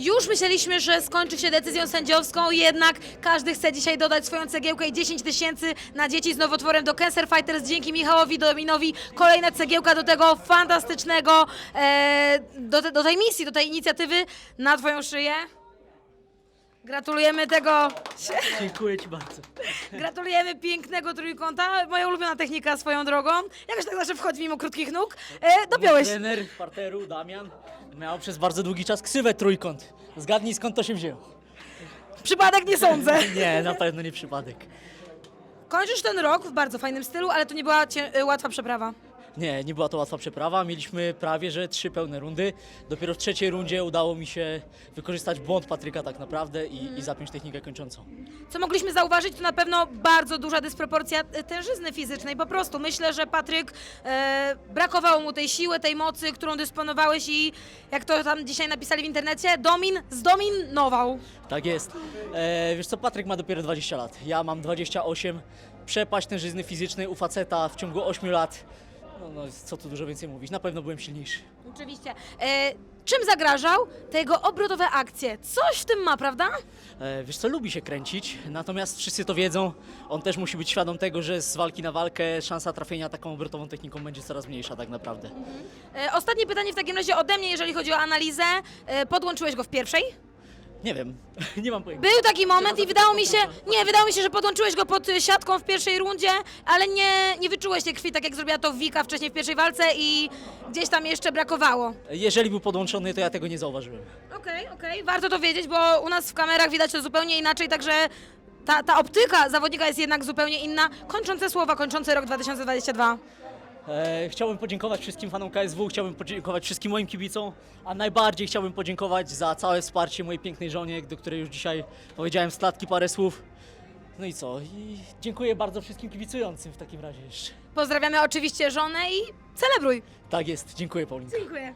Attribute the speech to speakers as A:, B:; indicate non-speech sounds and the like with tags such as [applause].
A: Już myśleliśmy, że skończy się decyzją sędziowską, jednak każdy chce dzisiaj dodać swoją cegiełkę i 10 tysięcy na dzieci z nowotworem do Cancer Fighters. Dzięki Michałowi Dominowi kolejna cegiełka do tego fantastycznego, e, do, te, do tej misji, do tej inicjatywy na Twoją szyję. Gratulujemy tego,
B: Dziękuję Ci bardzo.
A: gratulujemy pięknego trójkąta. Moja ulubiona technika swoją drogą. Jakoś tak zawsze wchodzi mimo krótkich nóg. E, dopiąłeś.
B: Trener parteru, Damian, miał przez bardzo długi czas ksywę trójkąt. Zgadnij skąd to się wzięło.
A: Przypadek nie sądzę. [laughs]
B: Nie, na pewno nie przypadek.
A: Kończysz ten rok w bardzo fajnym stylu, ale to nie była cię, łatwa przeprawa.
B: Nie, nie była to łatwa przeprawa. Mieliśmy prawie, że trzy pełne rundy. Dopiero w trzeciej rundzie udało mi się wykorzystać błąd Patryka tak naprawdę i, i zapiąć technikę kończącą.
A: Co mogliśmy zauważyć, to na pewno bardzo duża dysproporcja y, tężyzny fizycznej. Po prostu myślę, że Patryk e, brakowało mu tej siły, tej mocy, którą dysponowałeś i jak to tam dzisiaj napisali w internecie, Domin zdominował.
B: Tak jest. E, wiesz co, Patryk ma dopiero 20 lat. Ja mam 28. Przepaść tężyzny fizycznej u faceta w ciągu 8 lat. No, no co tu dużo więcej mówić. Na pewno byłem silniejszy.
A: Oczywiście. E, czym zagrażał te jego obrotowe akcje? Coś w tym ma, prawda?
B: E, Wiesz co, lubi się kręcić, natomiast wszyscy to wiedzą. On też musi być świadom tego, że z walki na walkę szansa trafienia taką obrotową techniką będzie coraz mniejsza tak naprawdę.
A: E, ostatnie pytanie w takim razie ode mnie, jeżeli chodzi o analizę. E, podłączyłeś go w pierwszej?
B: Nie wiem, [laughs] nie mam pojęcia.
A: Był taki moment i wydało mi się, nie, wydało mi się, że podłączyłeś go pod y, siatką w pierwszej rundzie, ale nie, nie wyczułeś tej krwi, tak jak zrobiła to Wika wcześniej w pierwszej walce i gdzieś tam jeszcze brakowało.
B: Jeżeli był podłączony, to ja tego nie zauważyłem.
A: Okej, okej, warto to wiedzieć, bo u nas w kamerach widać to zupełnie inaczej, także ta, ta optyka zawodnika jest jednak zupełnie inna. Kończące słowa, kończący rok 2022.
B: E, chciałbym podziękować wszystkim fanom KSW, chciałbym podziękować wszystkim moim kibicom, a najbardziej chciałbym podziękować za całe wsparcie mojej pięknej żonie, do której już dzisiaj powiedziałem z klatki parę słów. No i co? I dziękuję bardzo wszystkim kibicującym w takim razie jeszcze.
A: Pozdrawiamy oczywiście żonę i celebruj.
B: Tak jest, dziękuję Paulinka.
A: Dziękuję.